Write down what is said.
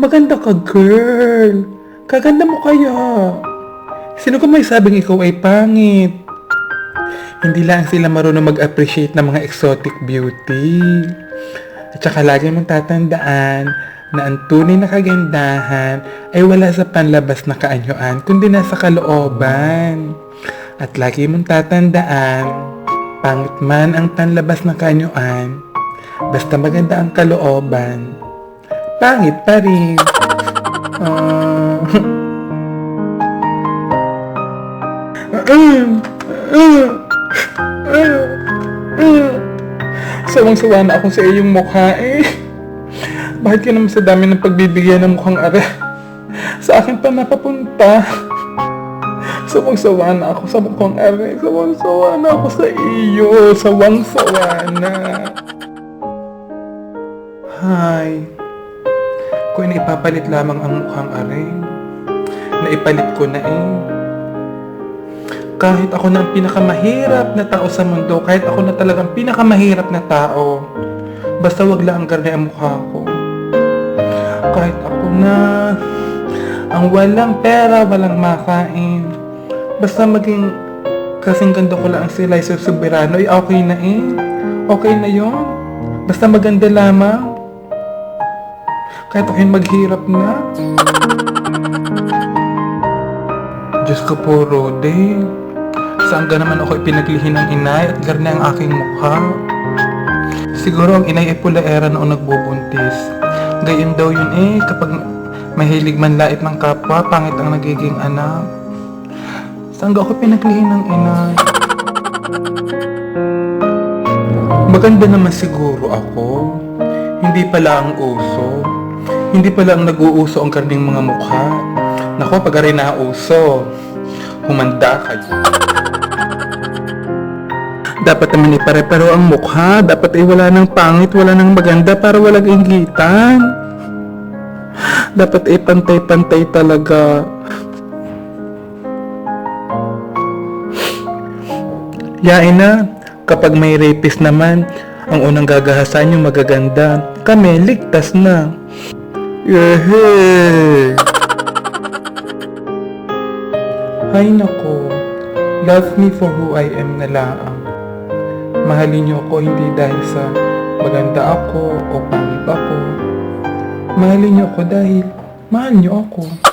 Maganda ka, girl. Kaganda mo kaya. Sino ka may sabing ikaw ay pangit? Hindi lang sila marunong mag-appreciate ng mga exotic beauty. At saka lagi mong tatandaan na ang tunay na kagandahan ay wala sa panlabas na kaanyuan, kundi nasa kalooban. At lagi mong tatandaan, pangit man ang panlabas na kaanyuan, basta maganda ang kalooban, pangit pa rin. Ah. Sawang-sawa na ako sa iyong mukha eh. Bakit ka naman sa dami ng pagbibigyan ng mukhang are? Sa akin pa napapunta. Sawang-sawa na ako sa mukhang are. Sawang-sawa na ako sa iyo. Sawang-sawa na. Hi. Kung naipapalit lamang ang mukhang are, naipalit ko na eh. Kahit ako na ang pinakamahirap na tao sa mundo, kahit ako na talagang pinakamahirap na tao, basta wag lang ang ang mukha ko. Kahit ako na ang walang pera, walang makain, basta maging kasing ganda ko lang sila sa soberano, ay okay na eh. Okay na yon. Basta maganda lamang. Kahit ako'y maghirap na. Diyos ko po, Rode. Saan ka naman ako ipinaglihin ng inay at garne ang aking mukha? Siguro ang inay ay pulaera noong nagbubuntis. Gayon daw yun eh, kapag mahilig man lait ng kapwa, pangit ang nagiging anak. Saan ako pinaglihin ng inay? Maganda naman siguro ako. Hindi pala ang uso. Hindi pala ang nag-uuso ang karning mga mukha. Nako, pag aray na uso, humanda kayo. Dapat naman ipare-pero ang mukha. Dapat ay wala ng pangit, wala ng maganda para walang inggitan. Dapat ay pantay-pantay talaga. Yain na, kapag may rapist naman, ang unang gagahasan yung magaganda. Kami, ligtas na. Yehey! Hay nako, love me for who I am na laang. Mahalin niyo ako hindi dahil sa maganda ako o pangit ako. Mahalin niyo ako dahil mahal niyo ako.